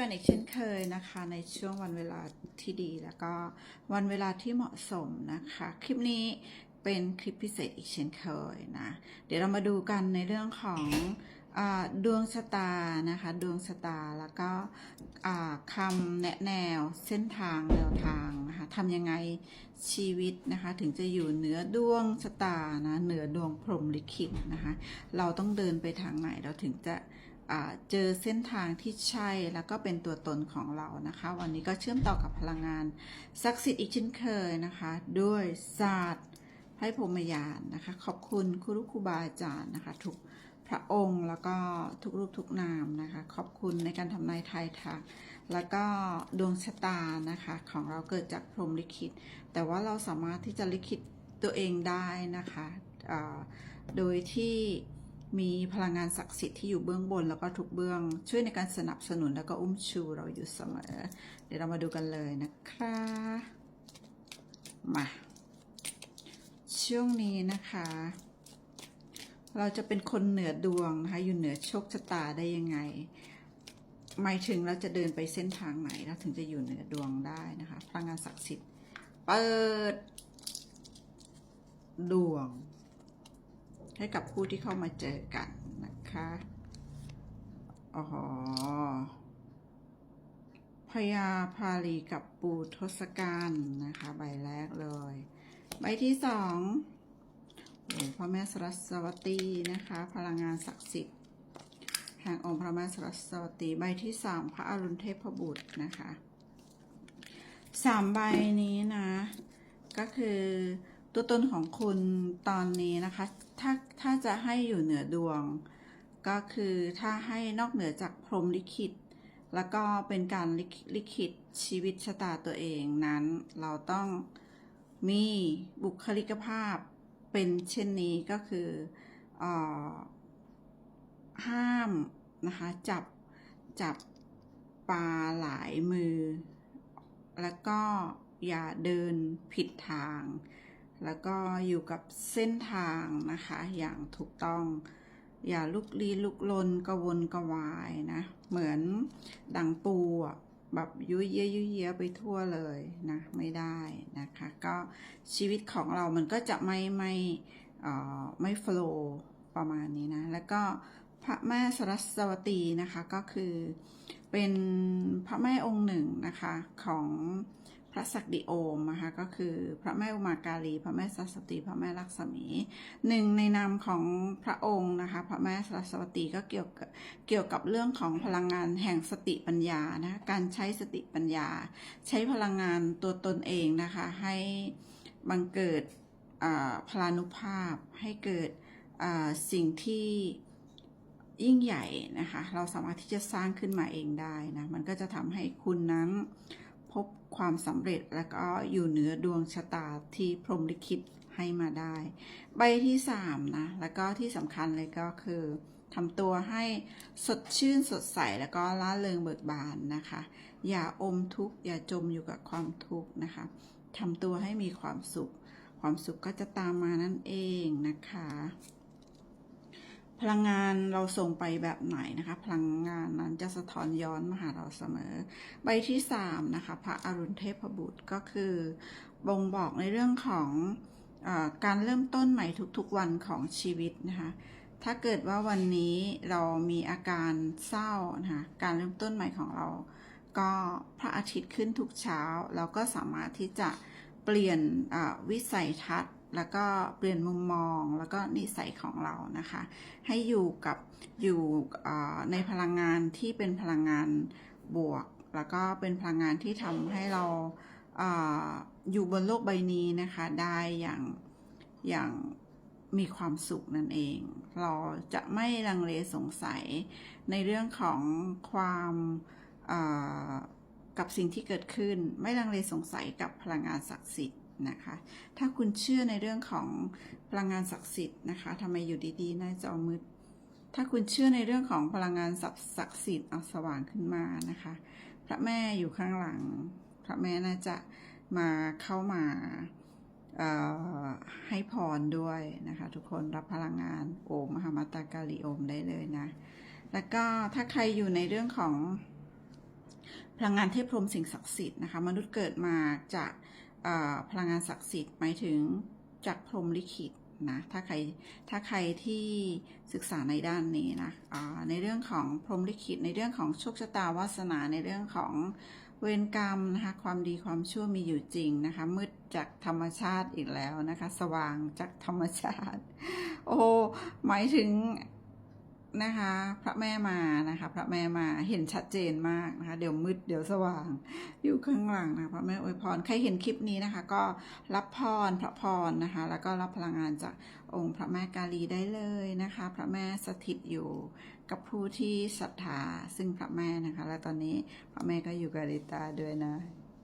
กันอีกเช่นเคยนะคะ ในช่วงวันเวลาที่ดีแล้วก็วันเวลาที่เหมาะสมนะคะ คลิปนี้เป็นคลิปพิเศษอีกเช่นเคยนะ เดี๋ยวเรามาดูกันในเรื่องของอดวงชะตานะคะ ดวงชะตาแล้วก็อ่าคำแนะแนวเส้นทางแนวทางนะคะทำยังไงชีวิตนะคะ ถึงจะอยู่เหนือดวงชะตานะเหนือดวงพรหมลิขิตนะคะ เราต้องเดินไปทางไหนเราถึงจะ เจอเส้นทางที่ใช่แล้วก็เป็นตัวตนของเรานะคะ วันนี้ก็เชื่อมต่อกับพลังงานศักดิ์สิทธิ์อีกเช่นเคยนะคะ ด้วยศาสตร์ไพ่พรมยานนะคะ ขอบคุณครูครูบาอาจารย์นะคะทุกพระองค์แล้วก็ทุกรูปทุกนามนะคะ ขอบคุณในการทำนายทายทักแล้วก็ดวงชะตานะคะของเราเกิดจากพรหมลิขิต แต่ว่าเราสามารถที่จะลิขิตตัวเองได้นะคะโดยที่ มีพลังงานศักดิ์สิทธิ์ที่อยู่เบื้องบนแล้วก็ทุกเบื้อง ช่วยในการสนับสนุนแล้วก็อุ้มชูเราอยู่เสมอ เดี๋ยวเรามาดูกันเลยนะคะมาช่วงนี้นะคะ เราจะเป็นคนเหนือดวงนะคะอยู่เหนือโชคชะตาได้ยังไงหมายถึงเราจะเดินไปเส้นทางไหนเราถึงจะอยู่เหนือดวงได้นะคะพลังงานศักดิ์สิทธิ์เปิดดวง ให้กับผู้ที่เข้ามาเจอกันนะคะอ๋อพญาพาลีกับปูทศกัณฐ์นะคะ ใบแรกเลย ใบที่สองพระแม่สรัสวตีนะคะ พลังงานศักดิ์สิทธิ์แห่งองค์พระแม่สรัสวตีใบที่สามพระอรุณเทพบุตรนะคะสามใบนี้นะ ก็คือ ตัวตนของคุณตอนนี้นะคะ ถ้าถ้าจะให้อยู่เหนือดวง ก็คือถ้าให้นอกเหนือจากพรมลิขิต แล้วก็เป็นการลิขิตชีวิตชะตาตัวเองนั้น เราต้องมีบุคลิกภาพเป็นเช่นนี้ก็คือเออห้ามนะคะจับจับปลาหลายมือ แล้วก็อย่าเดินผิดทาง แล้วก็อยู่กับเส้นทางนะคะ อย่างถูกต้อง อย่าลุกลี้ลุกลนกระวนกระวายนะ เหมือนดังปูอะแบบยุ่ยเยยยุ่ยเยไปทั่วเลยนะ ไม่ได้นะคะ ก็ชีวิตของเรามันก็จะไม่ไม่เอ่อไม่ฟล์ประมาณนี้นะ แล้วก็พระแม่สรัสวตีนะคะก็คือเป็นพระแม่องค์หนึ่งนะคะของ พระศักดิโอมนะคะก็คือพระแม่อุมาการี พระแม่สัสตีพระแม่ลักษมีหนึ่งในนามของพระองค์นะคะพระแม่สัสวตีก็เกี่ยวกับเกี่ยวกับเรื่องของพลังงานแห่งสติปัญญานะการใช้สติปัญญา ใช้พลังงานตัวตนเองนะคะให้บังเกิดพลานุภาพให้เกิดสิ่งที่ยิ่งใหญ่นะคะเราสามารถที่จะสร้างขึ้นมาเองได้นะมันก็จะทำให้คุณนั้น พบความสำเร็จแล้วก็อยู่เหนือดวงชะตาที่พรหมลิขิตให้มาได้ ใบที่สามนะ แล้วก็ที่สำคัญเลยก็คือทำตัวให้สดชื่นสดใสแล้วก็ล่าเริงเบิกบานนะคะ อย่าอมทุกข์อย่าจมอยู่กับความทุกข์นะคะทำตัวให้มีความสุข ความสุขก็จะตามมานั่นเองนะคะ พลังงานเราส่งไปแบบไหนนะคะ พลังงานนั้นจะสะท้อนย้อนมาหาเราเสมอ ใบที่สามนะคะ พระอรุณเทพบุตรก็คือบ่งบอกในเรื่องของอการเริ่มต้นใหม่ทุกๆวันของชีวิตนะคะ ถ้าเกิดว่าวันนี้เรามีอาการเศร้านะคะการเริ่มต้นใหม่ของเรา ก็พระอาทิตย์ขึ้นทุกเช้า เราก็สามารถที่จะเปลี่ยนวิสัยทัศน์ แล้วก็เปลี่ยนมุมมองแล้วก็นิสัยของเรานะคะ ให้อยู่กับอยู่ในพลังงานที่เป็นพลังงานบวก แล้วก็เป็นพลังงานที่ทำให้เราอยู่บนโลกใบนี้นะคะได้อย่างอย่างมีความสุขนั่นเอง เราจะไม่ลังเลสงสัยในเรื่องของความกับสิ่งที่เกิดขึ้น ไม่ลังเลสงสัยกับพลังงานศักดิ์สิทธิ์ นะคะ ถ้าคุณเชื่อในเรื่องของพลังงานศักดิ์สิทธิ์นะคะทำไมอยู่ดีๆหน้าจอมืด ถ้าคุณเชื่อในเรื่องของพลังงานศักดิ์สิทธิ์เอาสว่างขึ้นมานะคะ พระแม่อยู่ข้างหลัง พระแม่น่าจะมาเข้ามาให้พรด้วยนะคะ ทุกคนรับพลังงานโอมมหามาตากาลิโอมได้เลยนะ แล้วก็ถ้าใครอยู่ในเรื่องของพลังงานเทพพรมสิ่งศักดิ์สิทธิ์นะคะ มนุษย์เกิดมาจากเอ่อ พลังงานศักดิ์สิทธิ์หมายถึงจากพรมลิขิตนะถ้าใครถ้าใครที่ศึกษาในด้านนี้นะในเรื่องของพรมลิขิตในเรื่องของโชคชะตาวาสนาในเรื่องของเวรกรรมนะคะความดีความชั่วมีอยู่จริงนะคะมืดจากธรรมชาติอีกแล้วนะคะ สว่างจากธรรมชาติ โอ้หมายถึง นะคะ พระแม่มานะคะ พระแม่มาเห็นชัดเจนมากนะคะ เดี๋ยวมืดเดี๋ยวสว่าง อยู่ข้างหลังนะพระแม่อวยพรใครเห็นคลิปนี้นะคะ ก็รับพรพระพรนะคะ แล้วก็รับพลังงานจากองค์พระแม่กาลีได้เลยนะคะ พระแม่สถิตอยู่กับผู้ที่ศรัทธาซึ่งพระแม่นะคะ และตอนนี้พระแม่ก็อยู่กับลิตาด้วยนะ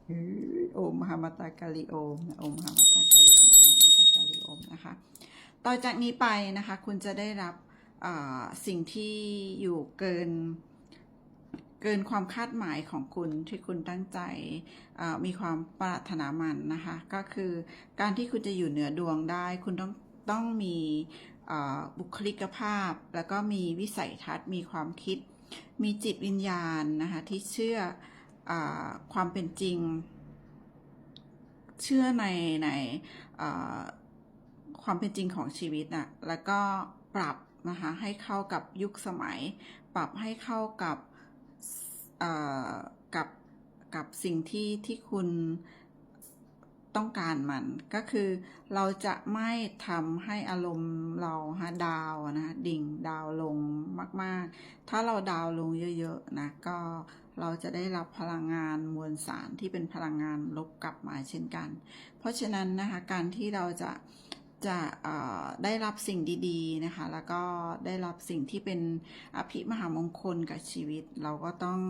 อื้อโอมหามาตากาลีโอมโอมหามาตากาลีโอมหามาตากาลีโอมนะคะ ต่อจากนี้ไปนะคะ คุณจะได้รับ สิ่งที่อยู่เกินเกินความคาดหมายของคุณที่คุณตั้งใจมีความปรารถนามันนะคะ ก็คือการที่คุณจะอยู่เหนือดวงได้ คุณต้องต้องมีบุคลิกภาพ แล้วก็มีวิสัยทัศน์ มีความคิด มีจิตวิญญาณนะคะที่เชื่ออความเป็นจริง เชื่อในในความเป็นจริงของชีวิตอะแล้วก็ปรับ นะคะ ให้เข้ากับยุคสมัย ปรับให้เข้ากับกับกับสิ่งที่ที่คุณต้องการมัน ก็คือเราจะไม่ทำให้อารมณ์เราฮะดาวนะดิ่งดาวลงมาก ๆ ถ้าเราดาวลงเยอะ ๆ นะก็เราจะได้รับพลังงานมวลสารที่เป็นพลังงานลบกลับมาเช่นกัน เพราะฉะนั้นนะคะการที่เราจะ จะได้รับสิ่งดีๆนะคะ แล้วก็ได้รับสิ่งที่เป็นอภิมหามงคลกับชีวิต เราก็ต้อง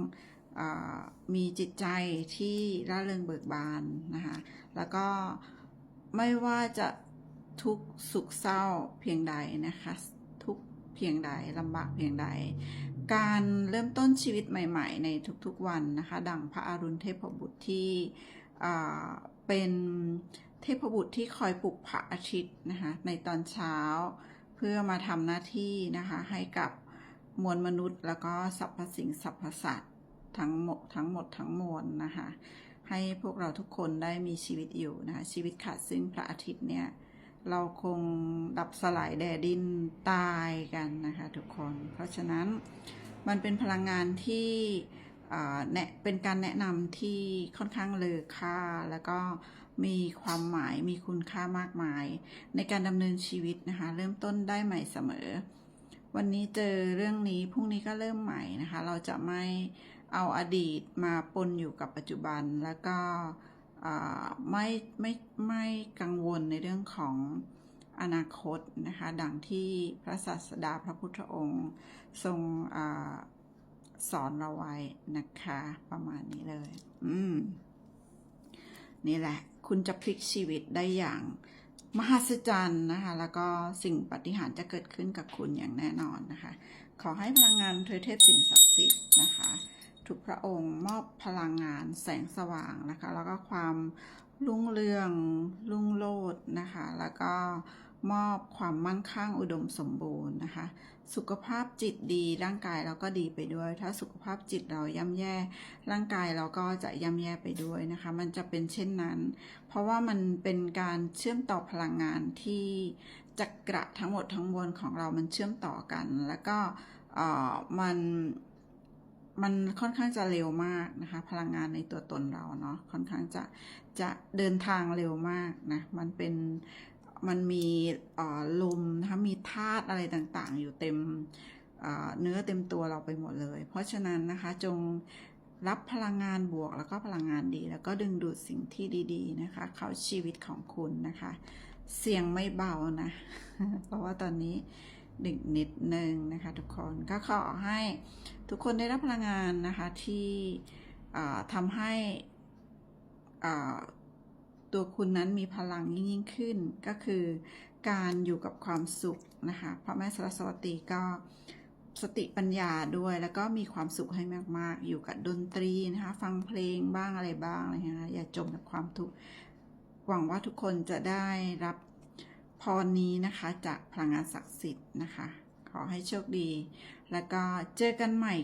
อมีจิตใจที่ร่าเริงเบิกบานนะคะ แล้วก็ไม่ว่าจะทุกสุขเศร้าเพียงใดนะคะ ทุกเพียงใดลำบากเพียงใด การเริ่มต้นชีวิตใหม่ๆ ในทุกๆวันนะคะ ดังพระอรุณเทพบุตรที่เป็น ทพบุตรที่คอยปลุกพระอาทิตย์นะคะในตอนเช้า เพื่อมาทำหน้าที่นะคะให้กับมวลมนุษย์ แล้วก็สรรพสิ่งสรรพสัตว์ทั้งหมดทั้งหมดทั้งมวลนะคะให้พวกเราทุกคนได้มีชีวิตอยู่นะคะชีวิตขาดซึ่งพระอาทิตย์เนี่ยเราคงดับสลายแดดดินตายกันนะคะทุกคน เพราะฉะนั้นมันเป็นพลังงานที่อ่าเป็นการแนะนำที่ค่อนข้างเลอค่า แล้วก็ มีความหมายมีคุณค่ามากมาย ในการดำเนินชีวิตนะคะ เริ่มต้นได้ใหม่เสมอ วันนี้เจอเรื่องนี้พรุ่งนี้ก็เริ่มใหม่นะคะ เราจะไม่เอาอดีตมาปนอยู่กับปัจจุบันแล้วก็ไม่ไม่ไม่กังวลในเรื่องของอนาคตนะคะ ดังที่พระศาสดาพระพุทธองค์ทรงอสอนเราไว้นะคะ ประมาณนี้เลย อืม นี่แหละ คุณจะพลิกชีวิตได้อย่างมหัศจรรย์นะคะ แล้วก็สิ่งปฏิหารจะเกิดขึ้นกับคุณอย่างแน่นอนนะคะ ขอให้พลังงานเทวเทพสิ่งศักดิ์สิทธิ์นะคะ ทุกพระองค์มอบพลังงานแสงสว่างนะคะ แล้วก็ความรุ่งเรืองรุ่งโรจน์นะคะ แล้วก็ มอบความมั่งคั่งอุดมสมบูรณ์นะคะ สุขภาพจิตดีร่างกายเราก็ดีไปด้วย ถ้าสุขภาพจิตเราย่ำแย่ ร่างกายเราก็จะย่ำแย่ไปด้วยนะคะ มันจะเป็นเช่นนั้น เพราะว่ามันเป็นการเชื่อมต่อพลังงานที่จักระทั้งหมดทั้งมวลของเรามันเชื่อมต่อกัน แล้วก็มันมันค่อนข้างจะเร็วมากนะคะ พลังงานในตัวตนเราเนาะค่อนข้างจะจะเดินทางเร็วมากนะ มันเป็น มันมีลมนะคะมีธาตุอะไรต่างๆ อยู่เต็มเนื้อเต็มตัวเราไปหมดเลย เพราะฉะนั้นนะคะจงรับพลังงานบวกแล้วก็พลังงานดี แล้วก็ดึงดูดสิ่งที่ดีๆนะคะ เข้าชีวิตของคุณนะคะ เสียงไม่เบานะ เพราะว่าตอนนี้ดึกนิดนึงนะคะทุกคนก็ขอให้ทุกคนได้รับพลังงานนะคะที่ทำให้อ่า ตัวคุณนั้นมีพลังยิ่งขึ้น ก็คือการอยู่กับความสุขนะคะพระแม่สรสวตีก็สติปัญญาด้วยแล้วก็มีความสุขให้มาก ๆ อยู่กับดนตรีนะคะ ฟังเพลงบ้างอะไรบ้างอะไรเงี้ยนะอย่าจมกับความทุกข์หวังว่าทุกคนจะได้รับพรนี้นะคะจากพลังงานศักดิ์สิทธิ์นะคะ ขอให้โชคดี แล้วก็เจอกันใหม่